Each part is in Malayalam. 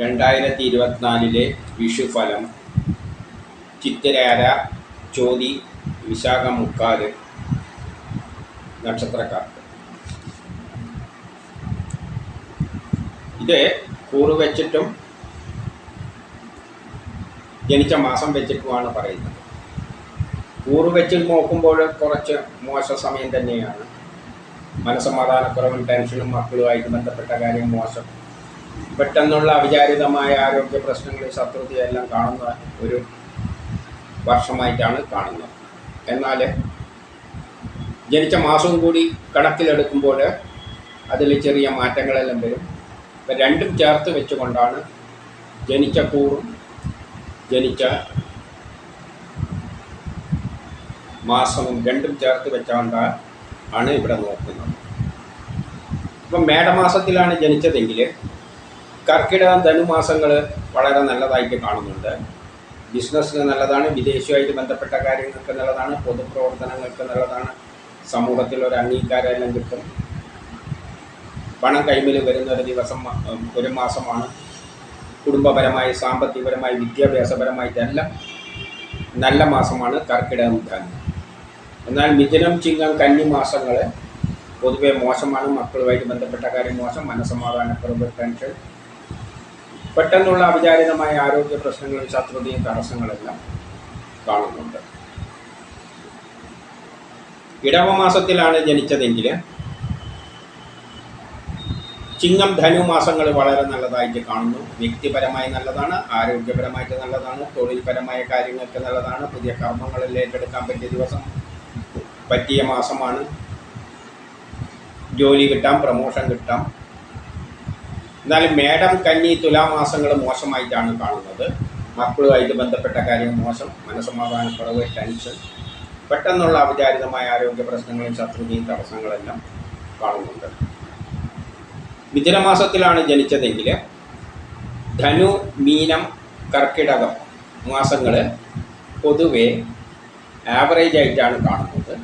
രണ്ടായിരത്തി ഇരുപത്തിനാലിലെ വിഷുഫലം. ചിത്തിരാര ചോതി വിശാഖ മുക്കാൽ നക്ഷത്രക്കാർക്ക്. ഇത് കൂറ് വെച്ചിട്ടും ജനിച്ച മാസം വെച്ചിട്ടുമാണ് പറയുന്നത്. കൂറ് വെച്ച് നോക്കുമ്പോൾ കുറച്ച് മോശ സമയം തന്നെയാണ്. മനസ്സമാധാനക്കുറവും ടെൻഷനും മക്കളുമായിട്ട് ബന്ധപ്പെട്ട കാര്യം മോശം. പെട്ടെന്നുള്ള അവിചാരിതമായ ആരോഗ്യ പ്രശ്നങ്ങൾ ശത്രുതയെല്ലാം കാണുന്ന ഒരു വർഷമായിട്ടാണ് കാണുന്നത്. എന്നാൽ ജനിച്ച മാസവും കൂടി കണക്കിലെടുക്കുമ്പോൾ അതിൽ ചെറിയ മാറ്റങ്ങളെല്ലാം വരും. ഇപ്പം രണ്ടും ചേർത്ത് വെച്ചുകൊണ്ടാണ് ജനിച്ച കൂറും ജനിച്ച മാസവും രണ്ടും ചേർത്ത് വെച്ചുകൊണ്ട് ആണ് ഇവിടെ നോക്കുന്നത്. ഇപ്പം മേടമാസത്തിലാണ് ജനിച്ചതെങ്കിൽ കർക്കിടകം ധനുമാസങ്ങൾ വളരെ നല്ലതായിട്ട് കാണുന്നുണ്ട്. ബിസിനസ്സിന് നല്ലതാണ് വിദേശമായിട്ട് ബന്ധപ്പെട്ട കാര്യങ്ങൾക്ക് നല്ലതാണ് പൊതുപ്രവർത്തനങ്ങൾക്ക് നല്ലതാണ് സമൂഹത്തിൽ ഒരു അംഗീകാരമെല്ലാം കിട്ടും. പണം കൈമിൽ വരുന്ന ഒരു ദിവസം ഒരു മാസമാണ്. കുടുംബപരമായി സാമ്പത്തികപരമായി വിദ്യാഭ്യാസപരമായിട്ടെല്ലാം നല്ല മാസമാണ് കർക്കിടകം ധനം. എന്നാൽ മിഥുനം ചിങ്ങം കന്നി മാസങ്ങൾ പൊതുവെ മോശമാണ് മക്കളുമായിട്ട് ബന്ധപ്പെട്ട കാര്യം മോശം മനസ്സമാധാനക്കുറവ് ടെൻഷൻ പെട്ടെന്നുള്ള അവിചാരിതമായ ആരോഗ്യ പ്രശ്നങ്ങളും ശത്രുതയും തടസ്സങ്ങളെല്ലാം കാണുന്നുണ്ട്. ഇടവമാസത്തിലാണ് ജനിച്ചതെങ്കിൽ ചിങ്ങം ധനു മാസങ്ങൾ വളരെ നല്ലതായിട്ട് കാണുന്നു. വ്യക്തിപരമായി നല്ലതാണ് ആരോഗ്യപരമായിട്ട് നല്ലതാണ് തൊഴിൽപരമായ കാര്യങ്ങൾക്ക് നല്ലതാണ് പുതിയ കർമ്മങ്ങളിൽ ഏറ്റെടുക്കാൻ പറ്റിയ ദിവസം പറ്റിയ മാസമാണ്. ജോലി കിട്ടാം പ്രമോഷൻ കിട്ടാം. എന്നാൽ മേടം കന്നി തുലാമാസങ്ങൾ മോശമായിട്ടാണ് കാണുന്നത്. മക്കളുമായിട്ട് ബന്ധപ്പെട്ട കാര്യം മോശം. മനസ്സമാധാനക്കുറവ് ടെൻഷൻ. പെട്ടെന്നുള്ള അവിചാരിതമായ ആരോഗ്യ പ്രശ്നങ്ങളും ശത്രുതയും തടസ്സങ്ങളെല്ലാം കാണുന്നുണ്ട്. മിഥുനമാസത്തിലാണ് ജനിച്ചതെങ്കിൽ ധനു മീനം കർക്കിടകം മാസങ്ങൾ പൊതുവെ ആവറേജ് ആയിട്ടാണ് കാണുന്നത്.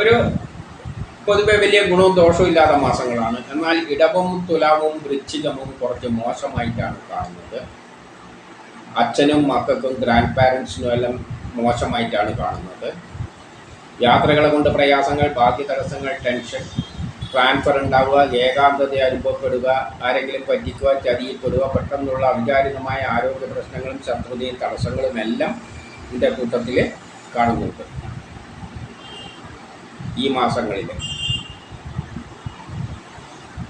ഒരു പൊതുവെ വലിയ ഗുണവും ദോഷവും ഇല്ലാത്ത മാസങ്ങളാണ്. എന്നാൽ ഇടവും തുലാവും വൃശ്ചികവും കുറച്ച് മോശമായിട്ടാണ് കാണുന്നത്. അച്ഛനും മക്കൾക്കും ഗ്രാൻഡ് പാരൻസിനും എല്ലാം മോശമായിട്ടാണ് കാണുന്നത്. യാത്രകളെ കൊണ്ട് പ്രയാസങ്ങൾ ബാക്കി തടസ്സങ്ങൾ ടെൻഷൻ ട്രാൻസ്ഫർ ഉണ്ടാവുക ഏകാന്തത അനുഭവപ്പെടുക ആരെങ്കിലും പറ്റിക്കുക ചതിയിൽപ്പെടുക പെട്ടെന്നുള്ള അവിചാരിതമായ ആരോഗ്യ പ്രശ്നങ്ങളും ശത്രുതയും തടസ്സങ്ങളും എല്ലാം ഇതിന്റെ കൂട്ടത്തിൽ കാണുന്നുണ്ട്. ഈ മാസങ്ങളിൽ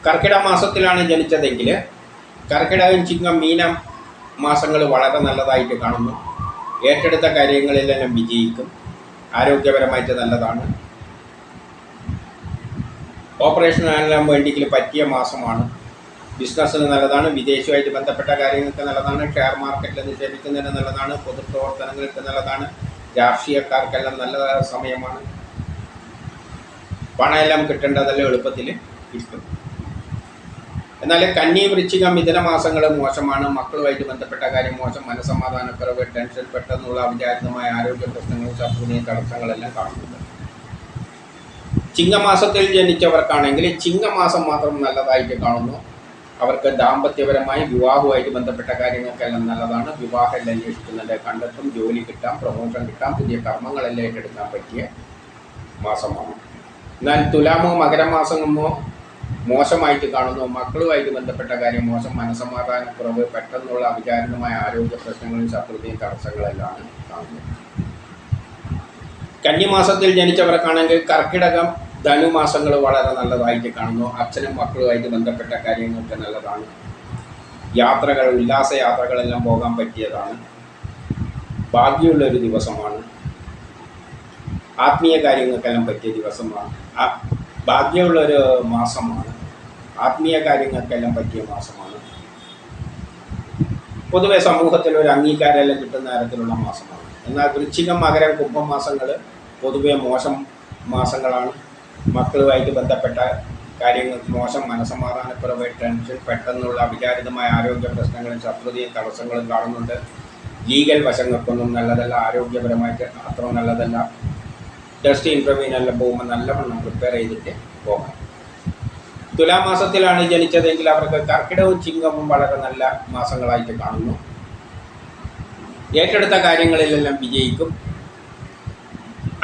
കർക്കിടക മാസത്തിലാണ് ജനിച്ചതെങ്കിൽ കർക്കിടകം ചിങ്ങം മീനം മാസങ്ങൾ വളരെ നല്ലതായിട്ട് കാണുന്നു. ഏറ്റെടുത്ത കാര്യങ്ങളിലെല്ലാം വിജയിക്കും. ആരോഗ്യപരമായിട്ട് നല്ലതാണ്. ഓപ്പറേഷനെല്ലാം വേണ്ടിയെങ്കിൽ പറ്റിയ മാസമാണ്. ബിസിനസ്സിന് നല്ലതാണ് വിദേശവുമായിട്ട് ബന്ധപ്പെട്ട കാര്യങ്ങൾക്ക് നല്ലതാണ് ഷെയർ മാർക്കറ്റിൽ നിക്ഷേപിക്കുന്നതിന് നല്ലതാണ് പൊതുപ്രവർത്തനങ്ങൾക്ക് നല്ലതാണ് രാഷ്ട്രീയക്കാർക്കെല്ലാം നല്ല സമയമാണ്. പണമെല്ലാം കിട്ടേണ്ടതെല്ലാം എളുപ്പത്തിൽ കിട്ടും എന്നാൽ കന്നി വൃശ്ചിക മിഥുന മാസങ്ങൾ മോശമാണ്. മക്കളുമായിട്ട് ബന്ധപ്പെട്ട കാര്യം മോശം. മനസ്സമാധാനക്കുറവ് ടെൻഷൻ പെട്ടെന്നുള്ള അവിചാരിതമായ ആരോഗ്യ പ്രശ്നങ്ങളും ശത്രുതയും തടസ്സങ്ങളെല്ലാം കാണുന്നുണ്ട്. ചിങ്ങമാസത്തിൽ ജനിച്ചവർക്കാണെങ്കിൽ ചിങ്ങമാസം മാത്രം നല്ലതായിട്ട് കാണുന്നു. അവർക്ക് ദാമ്പത്യപരമായി വിവാഹവുമായിട്ട് ബന്ധപ്പെട്ട കാര്യങ്ങൾക്കെല്ലാം നല്ലതാണ്. വിവാഹമെല്ലാം അന്വേഷിക്കുന്നുണ്ട് കണ്ടെത്തും ജോലി കിട്ടാം പ്രമോഷൻ കിട്ടാം പുതിയ കർമ്മങ്ങളെല്ലാം ഏറ്റെടുക്കാൻ പറ്റിയ മാസമാണ്. എന്നാൽ തുലാമോ മകരമാസമോ മോശമായിട്ട് കാണുന്നു. മക്കളുമായിട്ട് ബന്ധപ്പെട്ട കാര്യം മോശം മനസ്സമാധാനക്കുറവ് പെട്ടെന്നുള്ള അവിചാരിതമായ ആരോഗ്യ പ്രശ്നങ്ങളും ശത്രുതയും തടസ്സങ്ങളെല്ലാം കാണുന്നത് കന്യമാസത്തിൽ ജനിച്ചവർക്കാണെങ്കിൽ കർക്കിടകം ധനുമാസങ്ങൾ വളരെ നല്ലതായിട്ട് കാണുന്നു. അച്ഛനും മക്കളുമായിട്ട് ബന്ധപ്പെട്ട കാര്യങ്ങൾക്ക് നല്ലതാണ്. യാത്രകൾ ഉല്ലാസ യാത്രകളെല്ലാം പോകാൻ പറ്റിയതാണ്. ഭാഗ്യമുള്ളൊരു ദിവസമാണ്. ആത്മീയ കാര്യങ്ങൾക്കെല്ലാം പറ്റിയ ദിവസമാണ്. ആ ഭാഗ്യമുള്ള ഒരു മാസമാണ്. ആത്മീയ കാര്യങ്ങൾക്കെല്ലാം പറ്റിയ മാസമാണ്. പൊതുവെ സമൂഹത്തിൽ ഒരു അംഗീകാരമെല്ലാം കിട്ടുന്ന തരത്തിലുള്ള മാസമാണ്. എന്നാൽ വൃശ്ചികം മകരം കുംഭം മാസങ്ങൾ പൊതുവെ മോശം മാസങ്ങളാണ്. മക്കളുമായിട്ട് ബന്ധപ്പെട്ട കാര്യങ്ങൾക്ക് മോശം മനസ്സമാധാനക്കുറവ് ടെൻഷൻ പെട്ടെന്നുള്ള അവിചാരിതമായ ആരോഗ്യ പ്രശ്നങ്ങളും ശത്രുതയും തടസ്സങ്ങളും കാണുന്നുണ്ട്. ലീഗൽ വശങ്ങൾക്കൊന്നും നല്ലതല്ല ആരോഗ്യപരമായിട്ട് അത്ര നല്ലതല്ല. ടെസ്റ്റ് എല്ലാം പോകുമ്പോൾ നല്ലവണ്ണം പ്രിപ്പയർ ചെയ്തിട്ട് പോകാം. തുലാമാസത്തിലാണ് ജനിച്ചതെങ്കിൽ അവർക്ക് കർക്കിടവും ചിങ്ങവും വളരെ നല്ല മാസങ്ങളായിട്ട് കാണുന്നു. ഏറ്റെടുത്ത കാര്യങ്ങളിലെല്ലാം വിജയിക്കും.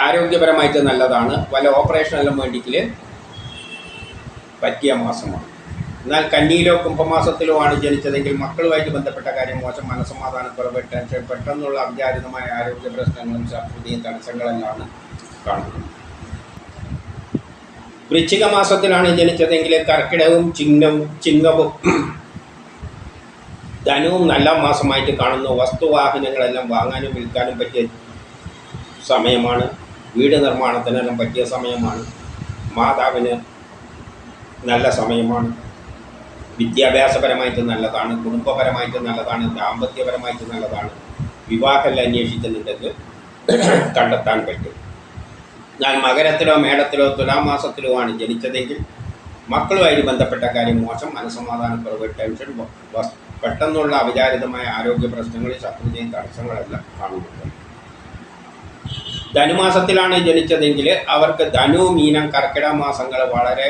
ആരോഗ്യപരമായിട്ട് നല്ലതാണ്. വല്ല ഓപ്പറേഷനെല്ലാം വേണ്ടിക്കിൽ പറ്റിയ മാസമാണ്. എന്നാൽ കന്നിയിലോ കുംഭമാസത്തിലോ ആണ് ജനിച്ചതെങ്കിൽ മക്കളുമായിട്ട് ബന്ധപ്പെട്ട കാര്യം മോശം മനസ്സമാധാനക്കുറവ് ടെൻഷൻ പെട്ടെന്നുള്ള അവിചാരിതമായ ആരോഗ്യ പ്രശ്നങ്ങളും ശത്രുതയും തടസ്സങ്ങളെല്ലാം കാണുന്നത് വൃശ്ചിക മാസത്തിലാണ് ജനിച്ചതെങ്കിൽ കർക്കിടകവും ചിങ്ങവും ചിങ്ങവും ധനവും നല്ല മാസമായിട്ട് കാണുന്നു. വസ്തുവാഹനങ്ങളെല്ലാം വാങ്ങാനും വിൽക്കാനും പറ്റിയ സമയമാണ്. വീട് നിർമ്മാണത്തിനെല്ലാം പറ്റിയ സമയമാണ്. മാതാവിന് നല്ല സമയമാണ്. വിദ്യാഭ്യാസപരമായിട്ട് നല്ലതാണ്. കുടുംബപരമായിട്ട് നല്ലതാണ്. ദാമ്പത്യപരമായിട്ട് നല്ലതാണ്. വിവാഹമെല്ലാം അന്വേഷിക്കുന്നുണ്ടെങ്കിൽ കണ്ടെത്താൻ പറ്റും. എന്നാൽ മകരത്തിലോ മേടത്തിലോ തുലാമാസത്തിലോ ആണ് ജനിച്ചതെങ്കിൽ മക്കളുമായി ബന്ധപ്പെട്ട കാര്യം മോശം മനസ്സമാധാനക്കുറവ് ടെൻഷൻ പെട്ടെന്നുള്ള അവിചാരിതമായ ആരോഗ്യ പ്രശ്നങ്ങൾ ശത്രുതയും തടസ്സങ്ങളെല്ലാം കാണുന്നുണ്ട്. ധനുമാസത്തിലാണ് ജനിച്ചതെങ്കിൽ അവർക്ക് ധനു മീനം കർക്കിട മാസങ്ങൾ വളരെ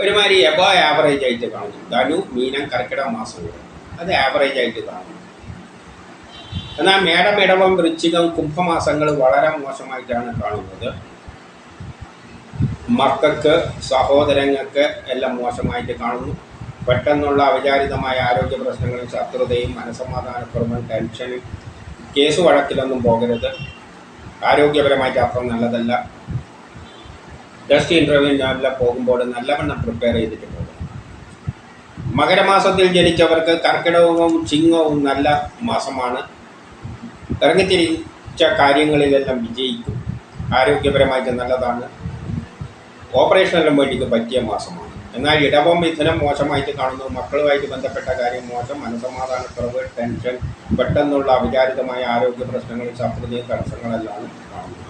ഒരുമാതിരി എബോ ആവറേജ് ആയിട്ട് കാണുന്നു. ധനു മീനം കർക്കിട മാസങ്ങൾ അത് ആവറേജ് ആയിട്ട് കാണുന്നു. എന്നാൽ മേടം ഇടവം വൃശ്ചികം കുംഭമാസങ്ങൾ വളരെ മോശമായിട്ടാണ് കാണുന്നത്. മക്കൾക്ക് സഹോദരങ്ങൾക്ക് എല്ലാം മോശമായിട്ട് കാണുന്നു. പെട്ടെന്നുള്ള അവിചാരിതമായ ആരോഗ്യ പ്രശ്നങ്ങളും ശത്രുതയും മനസമാധാനക്കുറവും ടെൻഷനും കേസ് വഴക്കിലൊന്നും പോകരുത്. ആരോഗ്യപരമായിട്ട് അപ്പം നല്ലതല്ല. ടെസ്റ്റ് ഇന്റർവ്യൂവിനെല്ലാം പോകുമ്പോൾ നല്ലവണ്ണം പ്രിപ്പയർ ചെയ്തിട്ട് പോകും മകരമാസത്തിൽ ജനിച്ചവർക്ക് കർക്കിടകവും ചിങ്ങവും നല്ല മാസമാണ്. ഇറങ്ങിത്തിരിച്ച കാര്യങ്ങളിലെല്ലാം വിജയിക്കും. ആരോഗ്യപരമായിട്ട് നല്ലതാണ്. ഓപ്പറേഷനെല്ലാം വേണ്ടിക്ക് പറ്റിയ മാസമാണ്. എന്നാൽ ഇടവം മിഥുനം മോശമായിട്ട് കാണുന്നു. മക്കളുമായിട്ട് ബന്ധപ്പെട്ട കാര്യം മോശം. മനസമാധാനക്കുറവ് ടെൻഷൻ പെട്ടെന്നുള്ള അവിചാരിതമായ ആരോഗ്യ പ്രശ്നങ്ങൾ ശത്രുതയും തടസ്സങ്ങളെല്ലാം കാണുന്നത്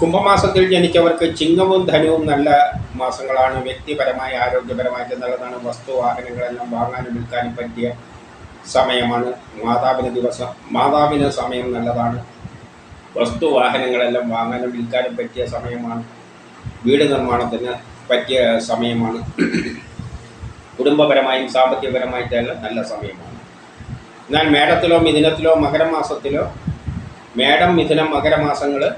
കുംഭമാസത്തിൽ ജനിച്ചവർക്ക് ചിങ്ങവും ധനവും നല്ല മാസങ്ങളാണ്. വ്യക്തിപരമായി ആരോഗ്യപരമായിട്ട് നല്ലതാണ്. വസ്തു വാഹനങ്ങളെല്ലാം വാങ്ങാനും വിൽക്കാനും പറ്റിയ സമയമാണ്. മാതാവിന് ദിവസം മാതാവിന് സമയം നല്ലതാണ്. വസ്തു വാഹനങ്ങളെല്ലാം വാങ്ങാനും വിൽക്കാനും പറ്റിയ സമയമാണ്. വീട് നിർമ്മാണത്തിന് പറ്റിയ സമയമാണ്. കുടുംബപരമായും സാമ്പത്തികപരമായിട്ടെല്ലാം നല്ല സമയമാണ്. എന്നാൽ മേടത്തിലോ മിഥുനത്തിലോ മകരമാസത്തിലോ മേടം മിഥുനം മകരമാസങ്ങൾ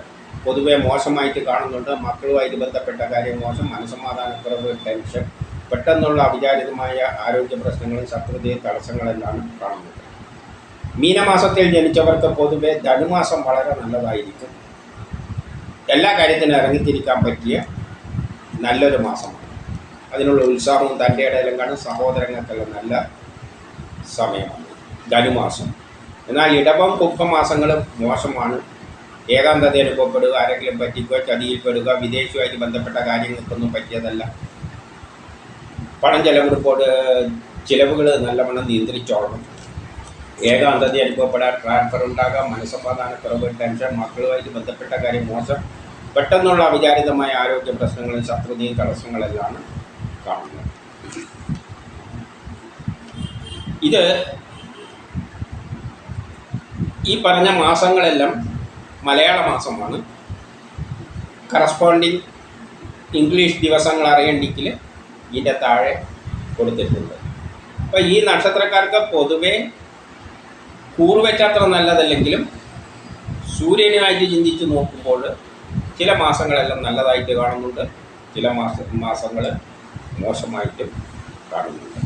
പൊതുവെ മോശമായിട്ട് കാണുന്നുണ്ട്. മക്കളുമായിട്ട് ബന്ധപ്പെട്ട കാര്യം മോശം. മനസ്സമാധാനക്കുറവ് ടെൻഷൻ പെട്ടെന്നുള്ള അവിചാരിതമായ ആരോഗ്യ പ്രശ്നങ്ങളും ശത്രുതയും തടസ്സങ്ങളെല്ലാം കാണുന്നത് മീനമാസത്തിൽ ജനിച്ചവർക്ക് പൊതുവെ ധനുമാസം വളരെ നല്ലതായിരിക്കും. എല്ലാ കാര്യത്തിനും ഇറങ്ങിത്തിരിക്കാൻ പറ്റിയ നല്ലൊരു മാസമാണ്. അതിനുള്ള ഉത്സാഹവും തന്റെ ഇടയിലും കാണും. സഹോദരങ്ങൾക്കെല്ലാം നല്ല സമയമാണ് ധനുമാസം. എന്നാൽ ഇടവം കുംഭമാസങ്ങളും മോശമാണ്. ഏകാന്തത അനുഭവപ്പെടുക ആരെങ്കിലും പറ്റിക്കുക ചതിയിൽപ്പെടുക വിദേശവുമായിട്ട് ബന്ധപ്പെട്ട കാര്യങ്ങൾക്കൊന്നും പറ്റിയതല്ല. പണം ചെലവെടുപ്പോൾ ചിലവുകൾ നല്ലവണ്ണം നിയന്ത്രിച്ചോളണം. ഏകാന്തത അനുഭവപ്പെടാൻ ട്രാൻസ്ഫർ ഉണ്ടാകാം. മനസ്സമാധാനക്കുറവ് ടെൻഷൻ മക്കളുമായിട്ട് ബന്ധപ്പെട്ട കാര്യം മോശം. പെട്ടെന്നുള്ള അവിചാരിതമായ ആരോഗ്യ പ്രശ്നങ്ങളും ശത്രുതയും തടസ്സങ്ങളെല്ലാം കാണുന്നത് ഇത് ഈ പറഞ്ഞ മാസങ്ങളെല്ലാം മലയാള മാസമാണ്. കറസ്പോണ്ടിങ് ഇംഗ്ലീഷ് ദിവസങ്ങൾ അറിയണ്ടെങ്കിൽ ഇതിന്റെ താഴെ കൊടുത്തിട്ടുണ്ട്. അപ്പോൾ ഈ നക്ഷത്രക്കാർക്ക് പൊതുവെ കൂറുവെച്ചത്ര നല്ലതല്ലെങ്കിലും സൂര്യനായിട്ട് ചിന്തിച്ച് നോക്കുമ്പോൾ ചില മാസങ്ങളെല്ലാം നല്ലതായിട്ട് കാണുന്നുണ്ട്. ചില മാസ മാസങ്ങൾ മോശമായിട്ടും കാണുന്നുണ്ട്.